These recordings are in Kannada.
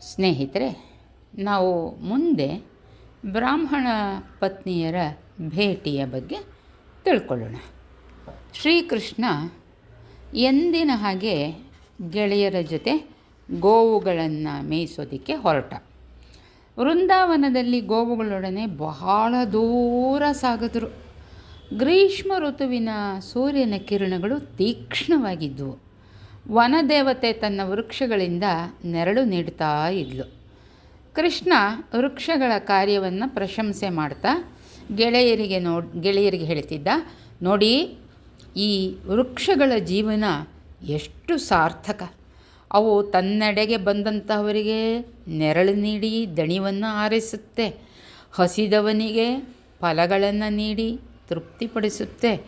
ಸ್ನೇಹಿತರೆ, ನಾವು ಮುಂದೆ ಬ್ರಾಹ್ಮಣ ಪತ್ನಿಯರ ಭೇಟಿಯ ಬಗ್ಗೆ ತಿಳ್ಕೊಳ್ಳೋಣ. ಶ್ರೀಕೃಷ್ಣ ಎಂದಿನ ಹಾಗೆ ಗೆಳೆಯರ ಜೊತೆ ಗೋವುಗಳನ್ನು ಮೇಯಿಸೋದಕ್ಕೆ ಹೊರಟ. ವೃಂದಾವನದಲ್ಲಿ ಗೋವುಗಳೊಡನೆ ಬಹಳ ದೂರ ಸಾಗಿದ್ರು. ಗ್ರೀಷ್ಮ ಋತುವಿನ ಸೂರ್ಯನ ಕಿರಣಗಳು ತೀಕ್ಷ್ಣವಾಗಿದ್ದವು ವನದೇವತೆ ತನ್ನ ವೃಕ್ಷಗಳಿಂದ ನೆರಳು ನೀಡ್ತಾ ಇದ್ಲು. ಕೃಷ್ಣ ವೃಕ್ಷಗಳ ಕಾರ್ಯವನ್ನು ಪ್ರಶಂಸೆ ಮಾಡ್ತಾ ಗೆಳೆಯರಿಗೆ ನೋಡಿ ಗೆಳೆಯರಿಗೆ ಹೇಳ್ತಿದ್ದ, ನೋಡಿ, ಈ ವೃಕ್ಷಗಳ ಜೀವನ ಎಷ್ಟು ಸಾರ್ಥಕ. ಅವು ತನ್ನೆಡೆಗೆ ಬಂದಂಥವರಿಗೆ ನೆರಳು ನೀಡಿ ದಣಿವನ್ನು ಆರಿಸುತ್ತೆ. ಹಸಿದವನಿಗೆ ಫಲಗಳನ್ನು ನೀಡಿ ತೃಪ್ತಿಪಡಿಸುತ್ತೆ.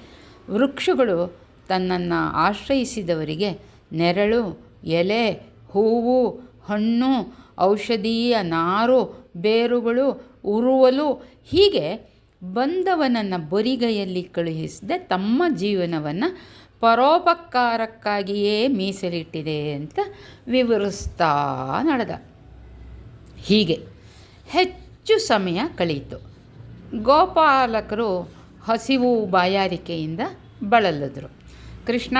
ವೃಕ್ಷಗಳು ತನ್ನನ್ನು ಆಶ್ರಯಿಸಿದವರಿಗೆ ನೆರಳು, ಎಲೆ, ಹೂವು, ಹಣ್ಣು, ಔಷಧೀಯ ನಾರು, ಬೇರುಗಳು, ಉರುವಲು ಹೀಗೆ ಬಂದವನನ್ನು ಬರಿಗೈಯಲ್ಲಿ ಕಳುಹಿಸದೆ. ತಮ್ಮ ಜೀವನವನ್ನು ಪರೋಪಕಾರಕ್ಕಾಗಿಯೇ ಮೀಸಲಿಟ್ಟಿದೆ ಅಂತ ವಿವರಿಸ್ತಾ ನಡೆದ. ಹೀಗೆ ಹೆಚ್ಚು ಸಮಯ ಕಳೆಯಿತು ಗೋಪಾಲಕರು ಹಸಿವು ಬಾಯಾರಿಕೆಯಿಂದ ಬಳಲಿದ್ರು. ಕೃಷ್ಣ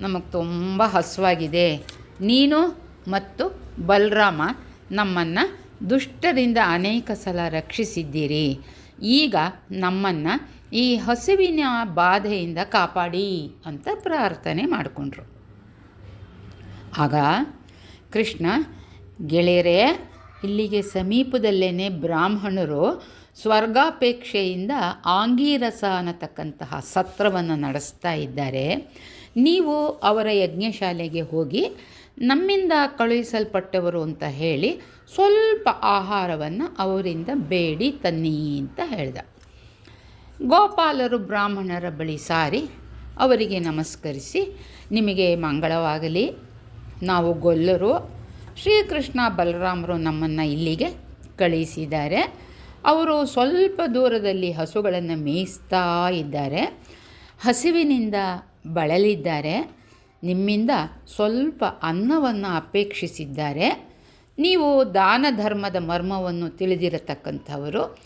ನಮಗೆ ತುಂಬ ಹಸುವಾಗಿದೆ. ನೀನು ಮತ್ತು ಬಲರಾಮ ನಮ್ಮನ್ನು ದುಷ್ಟರಿಂದ ಅನೇಕ ಸಲ ರಕ್ಷಿಸಿದ್ದೀರಿ. ಈಗ ನಮ್ಮನ್ನು ಈ ಹಸುವಿನ ಬಾಧೆಯಿಂದ ಕಾಪಾಡಿ ಅಂತ ಪ್ರಾರ್ಥನೆ ಮಾಡಿಕೊಂಡ್ರು. ಆಗ ಕೃಷ್ಣ, ಗೆಳೆಯರೇ, ಇಲ್ಲಿಗೆ ಸಮೀಪದಲ್ಲೇ ಬ್ರಾಹ್ಮಣರು ಸ್ವರ್ಗಾಪೇಕ್ಷೆಯಿಂದ ಆಂಗೀರಸ ಅನ್ನತಕ್ಕಂತಹ ಸತ್ರವನ್ನು ನಡೆಸ್ತಾ ಇದ್ದಾರೆ. ನೀವು ಅವರ ಯಜ್ಞಶಾಲೆಗೆ ಹೋಗಿ ನಮ್ಮಿಂದ ಕಳುಹಿಸಲ್ಪಟ್ಟವರು ಅಂತ ಹೇಳಿ ಸ್ವಲ್ಪ ಆಹಾರವನ್ನು ಅವರಿಂದ ಬೇಡಿ ತನ್ನಿ ಅಂತ ಹೇಳಿದ. ಗೋಪಾಲರು ಬ್ರಾಹ್ಮಣರ ಬಳಿ ಸಾರಿ ಅವರಿಗೆ ನಮಸ್ಕರಿಸಿ, ನಿಮಗೆ ಮಂಗಳವಾಗಲಿ. ನಾವು ಗೊಲ್ಲರು. ಶ್ರೀಕೃಷ್ಣ ಬಲರಾಮರು ನಮ್ಮನ್ನು ಇಲ್ಲಿಗೆ ಕಳಿಸಿದ್ದಾರೆ ಅವರು ಸ್ವಲ್ಪ ದೂರದಲ್ಲಿ ಹಸುಗಳನ್ನು ಮೇಯಿಸ್ತಾ ಇದ್ದಾರೆ. ಹಸಿವಿನಿಂದ ಬಳಲಿದ್ದಾರೆ. ನಿಮ್ಮಿಂದ ಸ್ವಲ್ಪ ಅನ್ನವನ್ನು ಅಪೇಕ್ಷಿಸಿದ್ದಾರೆ. ನೀವು ದಾನ ಧರ್ಮದ ಮರ್ಮವನ್ನು ತಿಳಿದಿರತಕ್ಕಂಥವರು.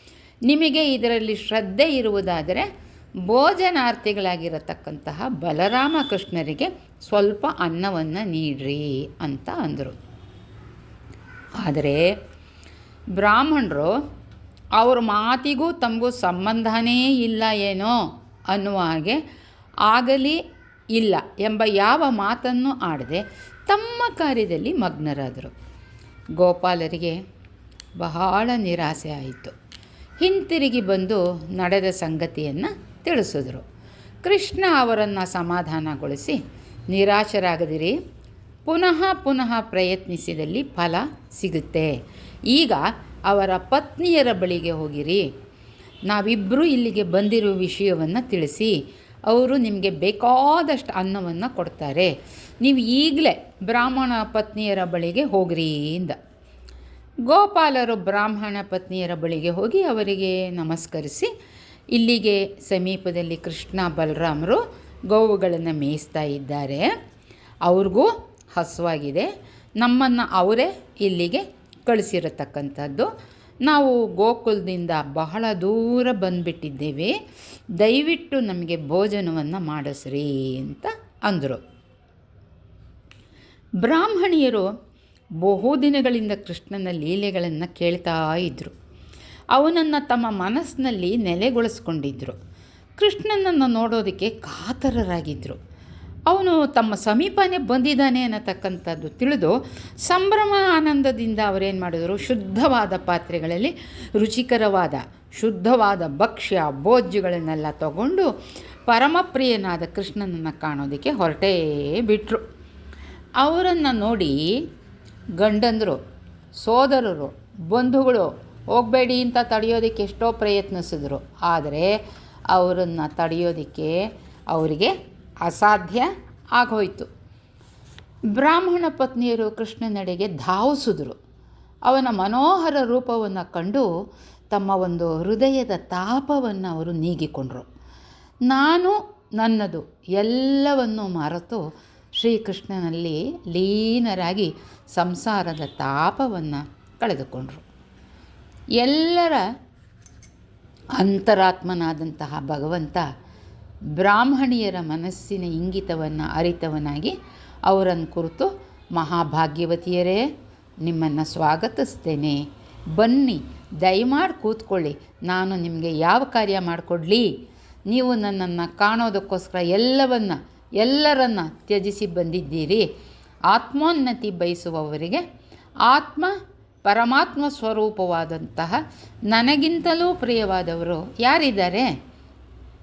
ನಿಮಗೆ ಇದರಲ್ಲಿ ಶ್ರದ್ಧೆ ಇರುವುದಾದರೆ ಭೋಜನಾರ್ಥಿಗಳಾಗಿರತಕ್ಕಂತಹ ಬಲರಾಮ ಕೃಷ್ಣರಿಗೆ ಸ್ವಲ್ಪ ಅನ್ನವನ್ನು ನೀಡ್ರಿ ಅಂತ ಅಂದರು. ಆದರೆ ಬ್ರಾಹ್ಮಣರು ಅವ್ರ ಮಾತಿಗೂ ತಮಗೂ ಸಂಬಂಧನೇ ಇಲ್ಲ ಏನೋ ಅನ್ನುವ ಹಾಗೆ ಆಗಲಿ ಇಲ್ಲ ಎಂಬ ಯಾವ ಮಾತನ್ನು ಆಡದೆ ತಮ್ಮ ಕಾರ್ಯದಲ್ಲಿ ಮಗ್ನರಾದರು. ಗೋಪಾಲರಿಗೆ ಬಹಳ ನಿರಾಸೆ ಆಯಿತು. ಹಿಂತಿರುಗಿ ಬಂದು ನಡೆದ ಸಂಗತಿಯನ್ನು ತಿಳಿಸಿದರು. ಕೃಷ್ಣ ಅವರನ್ನು ಸಮಾಧಾನಗೊಳಿಸಿ, ನಿರಾಶರಾಗದಿರಿ, ಪುನಃ ಪುನಃ ಪ್ರಯತ್ನಿಸಿದಲ್ಲಿ ಫಲ ಸಿಗುತ್ತೆ. ಈಗ ಅವರ ಪತ್ನಿಯರ ಬಳಿಗೆ ಹೋಗಿರಿ. ನಾವಿಬ್ಬರೂ ಇಲ್ಲಿಗೆ ಬಂದಿರುವ ವಿಷಯವನ್ನು ತಿಳಿಸಿ ಅವರು ನಿಮಗೆ ಬೇಕಾದಷ್ಟು ಅನ್ನವನ್ನು ಕೊಡ್ತಾರೆ. ನೀವು ಈಗಲೇ ಬ್ರಾಹ್ಮಣ ಪತ್ನಿಯರ ಬಳಿಗೆ ಹೋಗ್ರಿ ಇಂದ. ಗೋಪಾಲರು ಬ್ರಾಹ್ಮಣ ಪತ್ನಿಯರ ಬಳಿಗೆ ಹೋಗಿ ಅವರಿಗೆ ನಮಸ್ಕರಿಸಿ, ಇಲ್ಲಿಗೆ ಸಮೀಪದಲ್ಲಿ ಕೃಷ್ಣ ಬಲರಾಮರು ಗೋವುಗಳನ್ನು ಮೇಯಿಸ್ತಾ ಇದ್ದಾರೆ. ಅವ್ರಿಗೂ ಹಸುವಾಗಿದೆ. ನಮ್ಮನ್ನು ಅವರೇ ಇಲ್ಲಿಗೆ ಕಳಿಸಿರತಕ್ಕಂಥದ್ದು. ನಾವು ಗೋಕುಲದಿಂದ ಬಹಳ ದೂರ ಬಂದುಬಿಟ್ಟಿದ್ದೇವೆ. ದಯವಿಟ್ಟು ನಮಗೆ ಭೋಜನವನ್ನು ಮಾಡಿಸ್ರಿ ಅಂತ ಅಂದರು. ಬ್ರಾಹ್ಮಣಿಯರು ಬಹುದಿನಗಳಿಂದ ಕೃಷ್ಣನ ಲೀಲೆಗಳನ್ನು ಕೇಳ್ತಾ ಇದ್ದರು ಅವನನ್ನು ತಮ್ಮ ಮನಸ್ಸಿನಲ್ಲಿ ನೆಲೆಗೊಳಿಸ್ಕೊಂಡಿದ್ದರು ಕೃಷ್ಣನನ್ನು ನೋಡೋದಕ್ಕೆ ಕಾತರರಾಗಿದ್ದರು ಅವನು ತಮ್ಮ ಸಮೀಪನೇ ಬಂದಿದ್ದಾನೆ ಅನ್ನತಕ್ಕಂಥದ್ದು ತಿಳಿದು ಸಂಭ್ರಮ ಆನಂದದಿಂದ ಅವರೇನು ಮಾಡಿದರು? ಶುದ್ಧವಾದ ಪಾತ್ರೆಗಳಲ್ಲಿ ರುಚಿಕರವಾದ ಶುದ್ಧವಾದ ಭಕ್ಷ್ಯ, ಭೋಜ್ಯಗಳನ್ನೆಲ್ಲ ತಗೊಂಡು ಪರಮಪ್ರಿಯನಾದ ಕೃಷ್ಣನನ್ನು ಕಾಣೋದಕ್ಕೆ ಹೊರಟೇ ಬಿಟ್ಟರು ಅವರನ್ನು ನೋಡಿ ಗಂಡಂದರು, ಸೋದರರು, ಬಂಧುಗಳು, ಹೋಗಬೇಡಿ ಅಂತ ತಡೆಯೋದಕ್ಕೆ ಎಷ್ಟೋ ಪ್ರಯತ್ನಿಸಿದ್ರು. ಆದರೆ ಅವರನ್ನು ತಡೆಯೋದಕ್ಕೆ ಅವರಿಗೆ ಅಸಾಧ್ಯ ಆಗೋಯ್ತು. ಬ್ರಾಹ್ಮಣ ಪತ್ನಿಯರು ಕೃಷ್ಣನೆಡೆಗೆ ಧಾವಿಸಿದ್ರು. ಅವನ ಮನೋಹರ ರೂಪವನ್ನು ಕಂಡು ತಮ್ಮ ಒಂದು ಹೃದಯದ ತಾಪವನ್ನು ಅವರು ನೀಗಿಕೊಂಡರು. ನಾನು ನನ್ನದು ಎಲ್ಲವನ್ನು ಮರೆತು ಶ್ರೀಕೃಷ್ಣನಲ್ಲಿ ಲೀನರಾಗಿ ಸಂಸಾರದ ತಾಪವನ್ನು ಕಳೆದುಕೊಂಡರು. ಎಲ್ಲರ ಅಂತರಾತ್ಮನಾದಂತಹ ಭಗವಂತ ಬ್ರಾಹ್ಮಣಿಯರ ಮನಸ್ಸಿನ ಇಂಗಿತವನ್ನು ಅರಿತವನಾಗಿ ಅವರನ್ನು ಕುರಿತು ಮಹಾಭಾಗ್ಯವತಿಯರೇ, ನಿಮ್ಮನ್ನು ಸ್ವಾಗತಿಸ್ತೇನೆ. ಬನ್ನಿ, ದಯಮಾಡಿ ಕೂತ್ಕೊಳ್ಳಿ. ನಾನು ನಿಮಗೆ ಯಾವ ಕಾರ್ಯ ಮಾಡಿಕೊಡ್ಲಿ? ನೀವು ನನ್ನನ್ನು ಕಾಣೋದಕ್ಕೋಸ್ಕರ ಎಲ್ಲವನ್ನ, ಎಲ್ಲರನ್ನ ತ್ಯಜಿಸಿ ಬಂದಿದ್ದೀರಿ. ಆತ್ಮೋನ್ನತಿ ಬಯಸುವವರಿಗೆ ಆತ್ಮ ಪರಮಾತ್ಮ ಸ್ವರೂಪವಾದಂತಹ ನನಗಿಂತಲೂ ಪ್ರಿಯವಾದವರು ಯಾರಿದ್ದಾರೆ?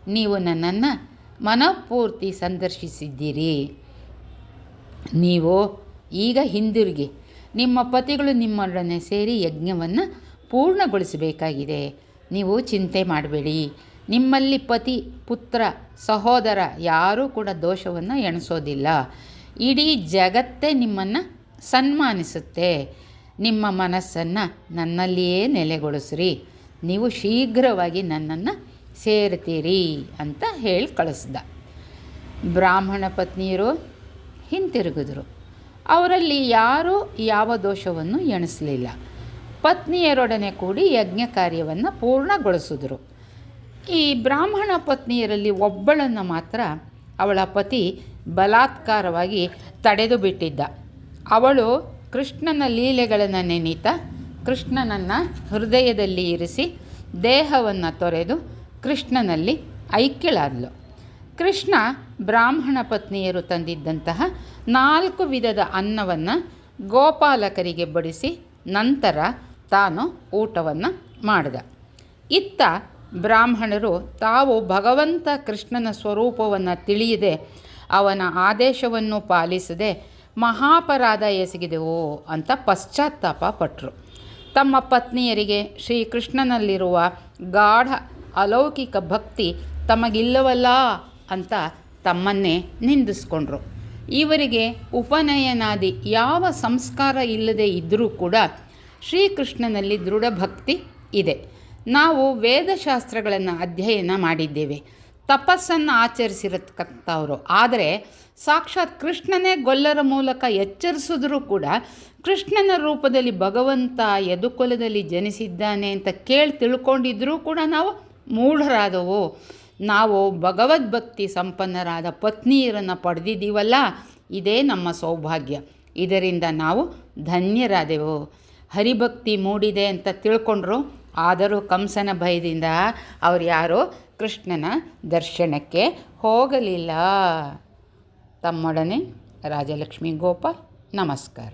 ನೀವು ನನ್ನನ್ನು ಮನಃಪೂರ್ತಿ ಸಂದರ್ಶಿಸಿದ್ದೀರಿ. ನೀವು ಈಗ ಹಿಂದಿರುಗಿ. ನಿಮ್ಮ ಪತಿಗಳು ನಿಮ್ಮೊಡನೆ ಸೇರಿ ಯಜ್ಞವನ್ನು ಪೂರ್ಣಗೊಳಿಸಬೇಕಾಗಿದೆ. ನೀವು ಚಿಂತೆ ಮಾಡಬೇಡಿ. ನಿಮ್ಮಲ್ಲಿ ಪತಿ, ಪುತ್ರ, ಸಹೋದರ ಯಾರೂ ಕೂಡ ದೋಷವನ್ನು ಎಣಿಸೋದಿಲ್ಲ. ಇಡೀ ಜಗತ್ತೇ ನಿಮ್ಮನ್ನು ಸನ್ಮಾನಿಸುತ್ತೆ. ನಿಮ್ಮ ಮನಸ್ಸನ್ನು ನನ್ನಲ್ಲಿಯೇ ನೆಲೆಗೊಳಿಸ್ರಿ. ನೀವು ಶೀಘ್ರವಾಗಿ ನನ್ನನ್ನು ಸೇರ್ತೀರಿ ಅಂತ ಹೇಳಿ ಕಳಿಸ್ದ. ಬ್ರಾಹ್ಮಣ ಪತ್ನಿಯರು ಹಿಂತಿರುಗಿದ್ರು. ಅವರಲ್ಲಿ ಯಾರೂ ಯಾವ ದೋಷವನ್ನು ಎಣಿಸಲಿಲ್ಲ. ಪತ್ನಿಯರೊಡನೆ ಕೂಡಿ ಯಜ್ಞ ಕಾರ್ಯವನ್ನು ಪೂರ್ಣಗೊಳಿಸಿದ್ರು. ಈ ಬ್ರಾಹ್ಮಣ ಪತ್ನಿಯರಲ್ಲಿ ಒಬ್ಬಳನ್ನು ಮಾತ್ರ ಅವಳ ಪತಿ ಬಲಾತ್ಕಾರವಾಗಿ ತಡೆದು ಬಿಟ್ಟಿದ್ದ. ಅವಳು ಕೃಷ್ಣನ ಲೀಲೆಗಳನ್ನು ನೆನೀತಾ, ಕೃಷ್ಣನನ್ನು ಹೃದಯದಲ್ಲಿ ಇರಿಸಿ ದೇಹವನ್ನು ತೊರೆದು ಕೃಷ್ಣನಲ್ಲಿ ಐಕ್ಯಳಾದಳು ಕೃಷ್ಣ ಬ್ರಾಹ್ಮಣ ಪತ್ನಿಯರು ತಂದಿದ್ದಂತಹ ನಾಲ್ಕು ವಿಧದ ಅನ್ನವನ್ನು ಗೋಪಾಲಕರಿಗೆ ಬಡಿಸಿ ನಂತರ ತಾನು ಊಟವನ್ನು ಮಾಡಿದ. ಇತ್ತ ಬ್ರಾಹ್ಮಣರು ತಾವು ಭಗವಂತ ಕೃಷ್ಣನ ಸ್ವರೂಪವನ್ನು ತಿಳಿಯದೆ ಅವನ ಆದೇಶವನ್ನು ಪಾಲಿಸದೆ ಮಹಾಪರಾಧ ಎಸಗಿದೆವು ಅಂತ ಪಶ್ಚಾತ್ತಾಪ ಪಟ್ಟರು ತಮ್ಮ ಪತ್ನಿಯರಿಗೆ ಶ್ರೀಕೃಷ್ಣನಲ್ಲಿರುವ ಗಾಢ ಅಲೌಕಿಕ ಭಕ್ತಿ ತಮಗಿಲ್ಲವಲ್ಲ ಅಂತ ತಮ್ಮನ್ನೇ ನಿಂದಿಸ್ಕೊಂಡ್ರು. ಇವರಿಗೆ ಉಪನಯನಾದಿ ಯಾವ ಸಂಸ್ಕಾರ ಇಲ್ಲದೆ ಇದ್ದರೂ ಕೂಡ ಶ್ರೀಕೃಷ್ಣನಲ್ಲಿ ದೃಢ ಭಕ್ತಿ ಇದೆ. ನಾವು ವೇದಶಾಸ್ತ್ರಗಳನ್ನು ಅಧ್ಯಯನ ಮಾಡಿದ್ದೇವೆ. ತಪಸ್ಸನ್ನು ಆಚರಿಸಿರತಕ್ಕಂಥವ್ರು. ಆದರೆ ಸಾಕ್ಷಾತ್ ಕೃಷ್ಣನೇ ಗೊಲ್ಲರ ಮೂಲಕ ಎಚ್ಚರಿಸಿದ್ರೂ ಕೂಡ ಕೃಷ್ಣನ ರೂಪದಲ್ಲಿ ಭಗವಂತ ಯದುಕೊಲದಲ್ಲಿ ಜನಿಸಿದ್ದಾನೆ ಅಂತ ಕೇಳಿ ತಿಳ್ಕೊಂಡಿದ್ರೂ ಕೂಡ ನಾವು ಮೂಢರಾದವು. ನಾವು ಭಗವದ್ಭಕ್ತಿ ಸಂಪನ್ನರಾದ ಪತ್ನಿಯರನ್ನು ಪಡೆದಿದ್ದೀವಲ್ಲ, ಇದೇ ನಮ್ಮ ಸೌಭಾಗ್ಯ. ಇದರಿಂದ ನಾವು ಧನ್ಯರಾದೆವು. ಹರಿಭಕ್ತಿ ಮೂಡಿದೆ ಅಂತ ತಿಳ್ಕೊಂಡ್ರು, ಆದರೂ ಕಂಸನ ಭಯದಿಂದ ಅವ್ರು ಯಾರೋ ಕೃಷ್ಣನ ದರ್ಶನಕ್ಕೆ ಹೋಗಲಿಲ್ಲ. ತಮ್ಮೊಡನೆ ರಾಜಲಕ್ಷ್ಮಿ ಗೋಪಾಲ್ ನಮಸ್ಕಾರ.